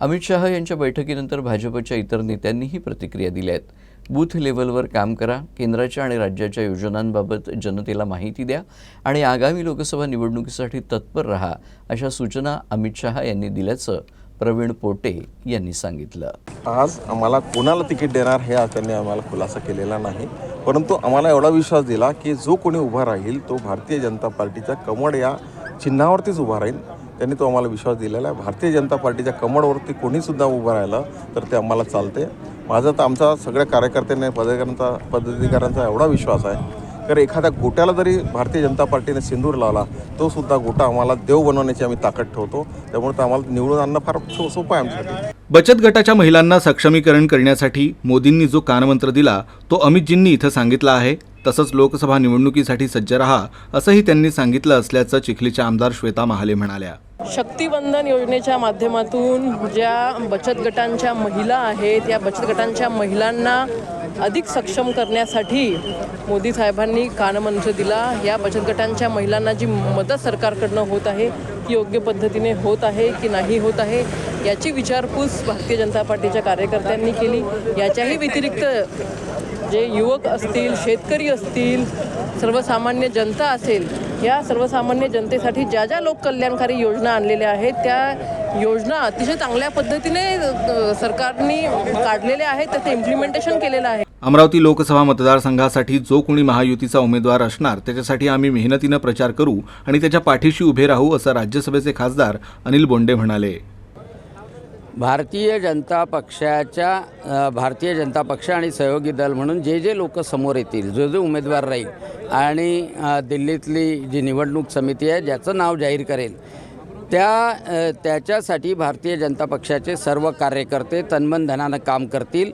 अमित शहा यांच्या बैठकीनंतर भाजपच्या इतर नेत्यांनीही प्रतिक्रिया दिल्या आहेत. बूथ लेवलवर काम करा केंद्राच्या आणि राज्याच्या योजनांबाबत जनतेला माहिती द्या आणि आगामी लोकसभा निवडणुकीसाठी तत्पर रहा अशा सूचना अमित शहा यांनी दिल्याचं प्रवीण पोटे यांनी सांगितलं. आज आम्हाला कोणाला तिकीट देणार हे आज त्यांनी आम्हाला खुलासा केलेला नाही. परंतु आम्हाला एवढा विश्वास दिला की जो कोणी उभा राहील तो भारतीय जनता पार्टीच्या कमळ या चिन्हावरतीच उभा राहील. त्यांनी तो आम्हाला विश्वास दिलेला आहे. भारतीय जनता पार्टीच्या कमळवरती कोणीसुद्धा उभं राहिलं तर ते आम्हाला चालते. माझा तर आमचा सगळ्या कार्यकर्त्यांनी पदाधिकाऱ्यांचा पदाधिकाऱ्यांचा एवढा विश्वास आहे. तर एखाद्या गोट्याला जरी भारतीय जनता पार्टीने सिंदूर लावला तो सुद्धा गोटा आम्हाला देव बनवण्याची आम्ही ताकद ठेवतो. त्यामुळे तर आम्हाला निवडून आणणं फार सो सोपं आहे आमच्यासाठी. बचत गटाच्या महिलांना सक्षमीकरण करण्यासाठी मोदींनी जो कानमंत्र दिला तो अमितजींनी इथं सांगितला आहे. तसंच लोकसभा निवडणुकीसाठी सज्ज रहा असंही त्यांनी सांगितलं असल्याचं चिखलीच्या आमदार श्वेता महाले म्हणाल्या. शक्तिवंदन योजनेच्या माध्यमातून ज्या बचत गटांच्या महिला आहेत या बचत गटांच्या महिलांना अधिक सक्षम करण्यासाठी मोदी साहेबांनी कानमंत्र दिला. या बचत गटांच्या महिलांना जी मदत सरकारकडनं होत आहे योग्य पद्धतीने होत आहे की नाही होत आहे याची विचारपूस भारतीय जनता पार्टीच्या कार्यकर्त्यांनी केली. याच्याही व्यतिरिक्त जे युवक असतील शेतकरी असतील सर्वसामान्य जनता असेल या सर्वसामान्य जनतेसाठी ज्या ज्या लोक कल्याणकारी योजना आणलेल्या आहेत त्या योजना अतिशय चांगल्या पद्धतीने सरकारने काढलेल्या आहेत त्याचं इम्प्लिमेंटेशन केलेलं आहे. अमरावती लोकसभा मतदारसंघासाठी जो कोणी महायुतीचा उमेदवार असणार त्याच्यासाठी आम्ही मेहनतीनं प्रचार करू आणि त्याच्या पाठीशी उभे राहू असं राज्यसभेचे खासदार अनिल बोंडे म्हणाले. भारतीय जनता पक्षाच्या भारतीय जनता पक्ष आणि सहयोगी दल म्हणून जे जे लोक समोर येतील जो जो उमेदवार राहील आणि दिल्लीतली जी निवडणूक समिती आहे ज्याचं नाव जाहीर करेल त्या त्याच्यासाठी भारतीय जनता पक्षाचे सर्व कार्यकर्ते तन्मन धनानं काम करतील.